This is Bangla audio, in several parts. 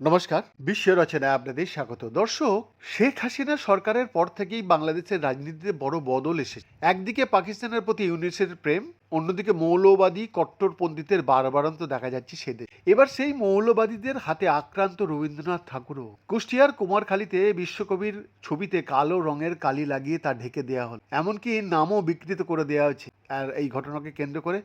নমস্কার বিশ্ব রচনায় আপনাদের স্বাগত। দর্শক, শেখ হাসিনা সরকারের পর থেকেই বাংলাদেশের রাজনীতিতে বড় বদল এসেছে। একদিকে পাকিস্তানের প্রতি ইউনিসের প্রেম, অন্যদিকে মৌলবাদী কট্টরপন্থীদের বারবারান্ত দেখা যাচ্ছে সেদের এবার সেই মৌলবাদীদের হাতে আক্রান্ত রবীন্দ্রনাথ ঠাকুরও। কুষ্টিয়ার কুমারখালীতে বিশ্বকবির ছবিতে কালো রঙের কালি লাগিয়ে তা ঢেকে দেওয়া হল। এমনকি নামও বিকৃত করে দেওয়া হয়েছে। আর এই ঘটনাকে কেন্দ্র করে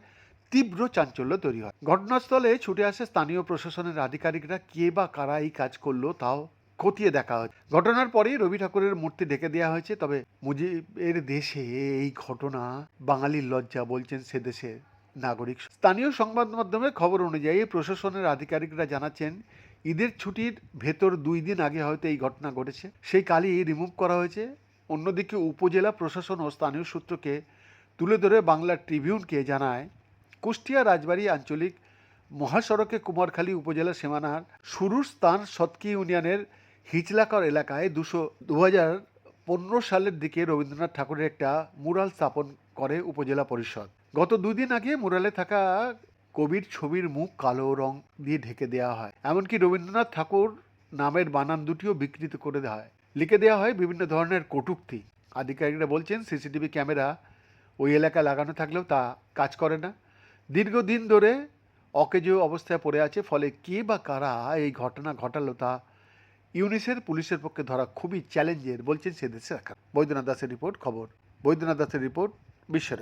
তীব্র চাঞ্চল্য তৈরি হয়। ঘটনাস্থলে ছুটে আসে স্থানীয় প্রশাসনের আধিকারিকরা, কে বা কারা এই কাজ করল তাও খতিয়ে দেখা হয় ঘটনার পরেই রবি ঠাকুরের মূর্তি ঢেকে দেওয়া হয়েছে, তবে মুজিবের দেশে এই ঘটনা বাঙালির লজ্জা বলছেন সে দেশের নাগরিক। স্থানীয় সংবাদ মাধ্যমের খবর অনুযায়ী প্রশাসনের আধিকারিকরা জানাচ্ছেন, ঈদের ছুটির ভেতর দুই দিন আগে হয়তো এই ঘটনা ঘটেছে। সেই কালই রিমুভ করা হয়েছে। অন্যদিকে উপজেলা প্রশাসন ও স্থানীয় সূত্রকে তুলে ধরে বাংলা ট্রিবিউনকে জানায় কুষ্টিয়া রাজবাড়ী আঞ্চলিক মহাসড়কে কুমারখালী উপজেলা সীমানার শুরুর স্থান সৎকি ইউনিয়নের হিচলাকর এলাকায় দুশো দু হাজার পনেরো সালের দিকে রবীন্দ্রনাথ ঠাকুরের একটা মুরাল স্থাপন করে উপজেলা পরিষদ। গত দুদিন আগে মুরালে থাকা কবির ছবির মুখ কালো রং দিয়ে ঢেকে দেওয়া হয়। এমনকি রবীন্দ্রনাথ ঠাকুর নামের বানান দুটিও বিকৃত করে দেওয়া হয়। লিখে দেওয়া হয় বিভিন্ন ধরনের কটূক্তি। আধিকারিকরা বলছেন, সিসিটিভি ক্যামেরা ওই এলাকায় লাগানো থাকলেও তা কাজ করে না। দীর্ঘদিন ধরে অকেজ অবস্থায় পড়ে আছে, ফলে কে বা কারা এই ঘটনা ঘটালো তা ইউনিসের পুলিশের পক্ষে ধরা খুবই চ্যালেঞ্জের বলছেন সে দেশে বৈদ্যনাথ দাসের রিপোর্ট, খবর। বৈদ্যনাথ দাসের রিপোর্ট বিশ্বের